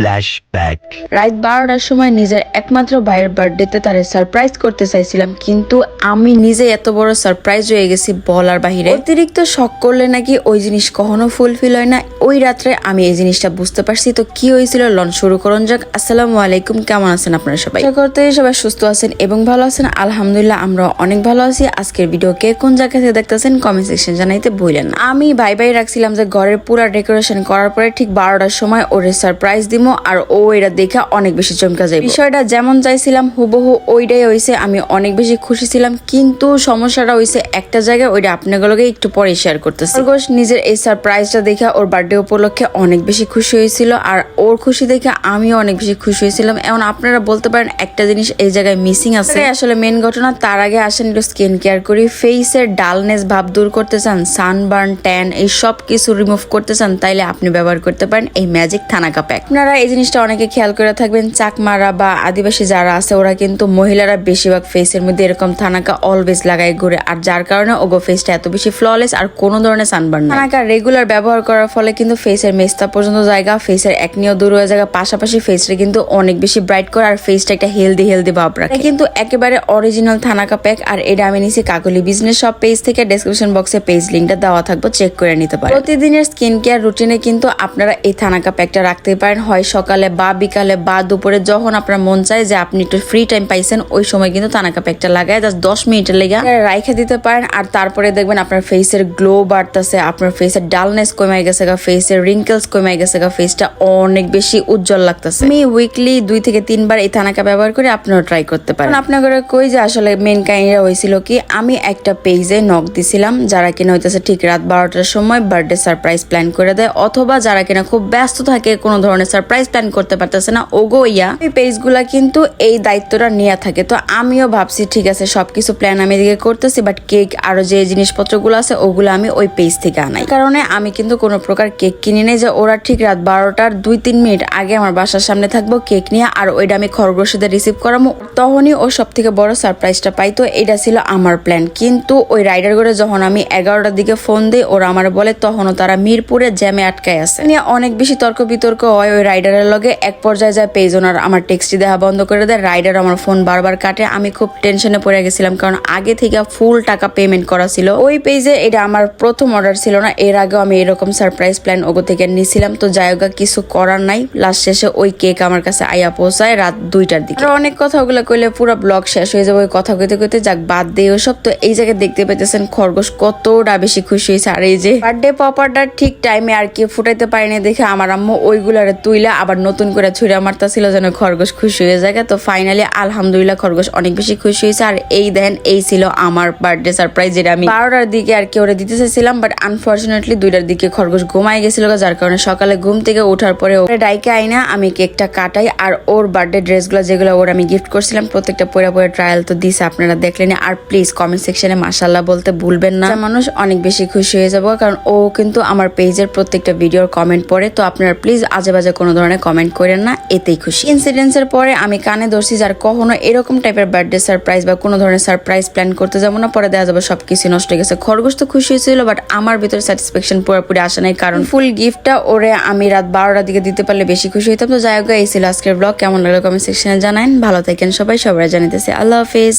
Flashback. রাত বারোটার সময় নিজের একমাত্র ভাইয়ের বার্থডেতে তারে সারপ্রাইজ করতে চাইছিলাম, কিন্তু আমি নিজে এত বড় সারপ্রাইজ হয়ে গেছি বলার বাহিরে। অতিরিক্ত শখ করলে নাকি ওই জিনিস কখনো ফুলফিল হয় না। ওই রাত্রে আমি এই জিনিসটা বুঝতে পারছি। তো কি হয়েছিল? লন শুরু করুন যাক। আসসালামু আলাইকুম। কেমন আছেন আপনারা সবাই? করতে সবাই সুস্থ আছেন এবং ভালো আছেন। আলহামদুলিল্লাহ আমরা অনেক ভালো আছি। আজকের ভিডিও কে কোন জায়গা থেকে দেখতেছেন কমেন্ট সেকশন জানাইতে ভুলেন আমি ভাই ভাই রাখছিলাম যে ঘরের পুরা ডেকোরেশন করার পরে ঠিক বারোটার সময় ওরে সারপ্রাইজ দিমো। আর ও এটা দেখে অনেক বেশি চমকা যায় বিষয়টা যেমন চাইছিলাম, হুবহু ওইটাই হয়েছে আমি অনেক বেশি খুশি ছিলাম, কিন্তু সমস্যাটা হয়েছে একটা জায়গায় ওইটা আপনাগুলোকে একটু পরে শেয়ার করতেছে। খরগোশ নিজের এই সারপ্রাইজটা দেখে ওর বার্থডে উপলক্ষে অনেক বেশি খুশি হয়েছিল আর ওর খুশি দেখে আমিও অনেক বেশি খুশি হয়েছিলাম। এখন আপনারা বলতে পারেন একটা জিনিস এই জায়গায় মিসিং আছে। আসলে মেন ঘটনা। তার আগে আসেন একটু স্কিন কেয়ার করি। ফেসের ডালনেস ভাব দূর করতে চান সানবার্ন ট্যান এই সব কিছু রিমুভ করতে চান, তাইলে আপনি ব্যবহার করতে পারেন এই ম্যাজিক থানাকা প্যাক আপনারা এই জিনিসটা অনেকে খেয়াল করে থাকবেন, চাকমারা বা আদিবাসী যারা আছে, ওরা কিন্তু মহিলারা বেশিরভাগ ফেসের মধ্যে এরকম থানাকা অলওয়েজ লাগাই ঘুরে। আর যার কারণে ওগো ফেসটা এত বেশি ফ্ললেস আর কোনো ধরনের সানবার্ন থানাকা রেগুলার ব্যবহার করার ফলে কিন্তু ফেসের মেস্তা পর্যন্ত জায়গা ফেসের একনিও দূর হয়ে জায়গা, পাশাপাশি ফেসটা কিন্তু অনেক বেশি ব্রাইট করে আর ফেসটা একটা হেলদি হেলদি ভাব রাখে। কিন্তু একেবারে অরিজিনাল থানাকা প্যাক আর এটা আমি নিছি কাকলি বিজনেস সব পেজ থেকে ডেসক্রিপশন বক্সে পেজ লিঙ্কটা দেওয়া থাকব চেক করে নিতে পারেন। প্রতিদিনের স্কিন কেয়ার রুটিনে কিন্তু আপনারা এই থানাকা প্যাকটা রাখতে পারেন হয় সকালে বা বিকালে বা দুপুরে, যখন আপনার মন চায় যে আপনি একটু ফ্রি টাইম পাইছেন, ওই সময় কিন্তু থানাকা প্যাকটা লাগায়। জাস্ট দশ মিনিটের লেগে রাইখে দিতে পারেন। আর তারপরে দেখবেন আপনার ফেসের গ্লো বাড়তেছে, আপনার ফেসের ডালনেস কমে গেছে গা ফেসের রিঙ্কেলস কমে গেছে গা ফেসটা অনেক বেশি উজ্জ্বল লাগতেছে। আমি উইকলি দুই থেকে তিনবার এই থানাকা ব্যবহার করে আপনারা ট্রাই করতে পারেন। আপনার কই যে আসলে মেন কাহিনীটা হয়েছিল কি, আমি একটা পেজে নক দিছিলাম, যারা কিনা হইতেছে ঠিক রাত বারোটার সময় বার্থডে সারপ্রাইজ প্ল্যান করে দেয়, অথবা যারা কিনা খুব ব্যস্ত থাকে কোনো ধরনের সারপ্রাইজ প্ল্যান করতে পারতেছে না। ওগো ইয়া, এই পেজগুলা কিন্তু এই দায়িত্বটা নিয়ে থাকে। তো আমিও ভাবছি, ঠিক আছে, সবকিছু প্ল্যান আমি এদিকে করতেছি বাট কেক আরও যে জিনিসপত্রগুলো আছে, ওগুলো আমি ওই পেজ থেকে আনাই। কারণে আমি কিন্তু কোনো প্রকার কেক কিনে নেই যে ওরা ঠিক রাত বারোটার দুই তিন মিনিট আগে আমার বাসার সামনে থাকব কেক নিয়ে, আর ওইটা আমি খরগোশদের রিসিভ করাবো তখনই ও সব থেকে বড় সারপ্রাইজটা পাই তো এটা ছিল আমার প্ল্যান কিন্তু ওই রাইডার করে যখন আমি এগারোটার দিকে ফোন দিই, ওরা আমার বলে, তখনও তারা মিরপুরে জ্যামে আটকায় আছে। নিয়ে অনেক বেশি তর্ক বিতর্ক হয় ওই রাইডারের লগে এক পর্যায়ে যায় পেজ ওনার আমার টেক্সটি দেওয়া বন্ধ করে দেয়। রাইডার আমার ফোন বারবার কাটে। আমি খুব টেনশনে পড়ে গেছিলাম কারণ আগে থেকে ফুল টাকা পেমেন্ট করা ছিল। ওই পেজে এটা আমার প্রথম অর্ডার ছিল না। এর আগেও আমি এরকম সারপ্রাইজ প্ল্যান ওগো থেকে নিয়েছিলাম তো হোক কিছু করার নাই। লাস্ট শেষে ওই কেক আমার কাছে আইয়া পৌঁছায় রাত দুইটার দিকে। আর অনেক কথা ওগুলো কইলে পুরো ব্লগ শেষ হয়ে যাবে। ওই কথা কইতে কইতে যাক, বাদ দিয়ে ওসব। তো এই জায়গায় দেখতে পেতেছেন খরগোশ কতটা বেশি খুশি হয়েছে। আর এই যে বার্থডে পপারটা ঠিক টাইমে আর কি ফুটাইতে পারিনি দেখে আমার আম্মু ওইগুলারে তুইলা আবার নতুন করে ছুঁড়ে মারতা ছিল যেন খরগোশ খুশি হয়ে যায়। তো ফাইনালি আলহামদুলিল্লাহ খরগোশ অনেক বেশি খুশি হয়েছে। আর এই দেন এই ছিল আমার বার্থডে সারপ্রাইজ যেটা আমি বারোটার দিকে আর কি ওরা দিতে চাইছিলাম। বাট আনফর্চুনেটলি দুইটার দিকে খরগোশ ঘুমাই গেছিল যার কারণে সকালে ঘুম থেকে ওঠার পরে ওরে ডাইকে আইনা, আমি কেকটা কাটাই। আর ওর বার্থডে ড্রেসগুলো যেগুলো ওর আমি গিফট করছিলাম, প্রত্যেকটা পরে পরে ট্রায়াল তো দিছে আপনারা দেখলেন আর প্লিজ কমেন্ট সেকশনে মাসাল্লাহ বলতে ভুলবেন না। মানুষ অনেক বেশি খুশি হয়ে যাব কারণ ও কিন্তু আমার পেজের প্রত্যেকটা ভিডিওর কমেন্ট পড়ে। তো আপনারা প্লিজ আজে বাজে কোনো ধরনের কমেন্ট করেন না, এতেই খুশি। ইনসিডেন্সের পরে আমি কানে ধরছি যার কখনো এরকম টাইপের বার্থডে সারপ্রাইজ বা কোনো ধরনের সারপ্রাইজ প্ল্যান করতে যাব না, পরে দেওয়া যাবে সবকিছু নষ্ট হয়ে গেছে। খরগোশ তো খুশি হয়েছিল বাট আমার ভিতরে স্যাটিসফ্যাকশন পুরোপুরি আসে নাই, কারণ ফুল গিফটটা ওরে আমি রাত বারোটার দিকে দিতে পারলে বেশি খুশি হইতাম। তো যাই হোক এই ছিল আজকের ব্লগ কেমন লাগল কমেন্ট সেকশনে জানান ভালো থাকেন সবাই সবাই জানিতেছে। আল্লাহ হাফিজ।